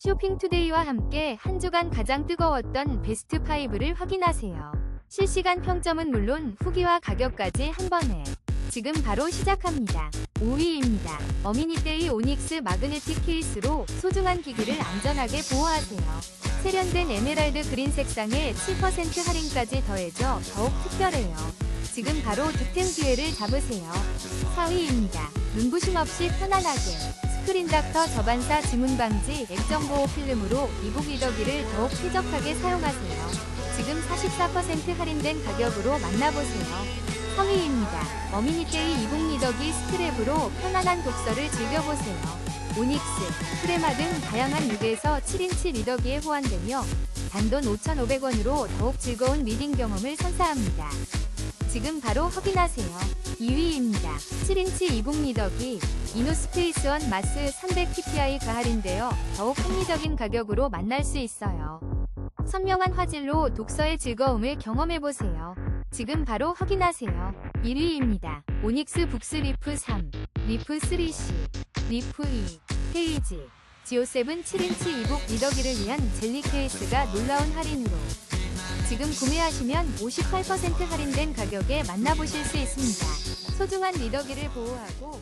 쇼핑투데이와 함께 한 주간 가장 뜨거웠던 베스트 5를 확인하세요. 실시간 평점은 물론 후기와 가격까지 한 번에 지금 바로 시작합니다. 5위입니다. 어미니데이 오닉스 마그네틱 케이스로 소중한 기기를 안전하게 보호하세요. 세련된 에메랄드 그린 색상에 7% 할인까지 더해져 더욱 특별해요. 지금 바로 득템 기회를 잡으세요. 4위입니다. 눈부심 없이 편안하게 스크린 닥터 저반사 지문 방지 액정 보호 필름으로 이북 리더기를 더욱 쾌적하게 사용하세요. 지금 44% 할인된 가격으로 만나보세요. 3위입니다. 어미니데이 이북 리더기 스트랩으로 편안한 독서를 즐겨보세요. 오닉스, 프레마 등 다양한 6에서 7인치 리더기에 호환되며 단돈 5,500원으로 더욱 즐거운 리딩 경험을 선사합니다. 지금 바로 확인하세요. 2위입니다. 7인치 이북 리더기 이노스페이스원 마스 300ppi가 할인되어 더욱 합리적인 가격으로 만날 수 있어요. 선명한 화질로 독서의 즐거움을 경험해보세요. 지금 바로 확인하세요. 1위입니다. 오닉스 북스 리프 3, 리프 3C, 리프 2, 페이지, 지오7 7인치 이북 리더기를 위한 젤리 케이스가 놀라운 할인으로 지금 구매하시면 58% 할인된 가격에 만나보실 수 있습니다. 소중한 리더기를 보호하고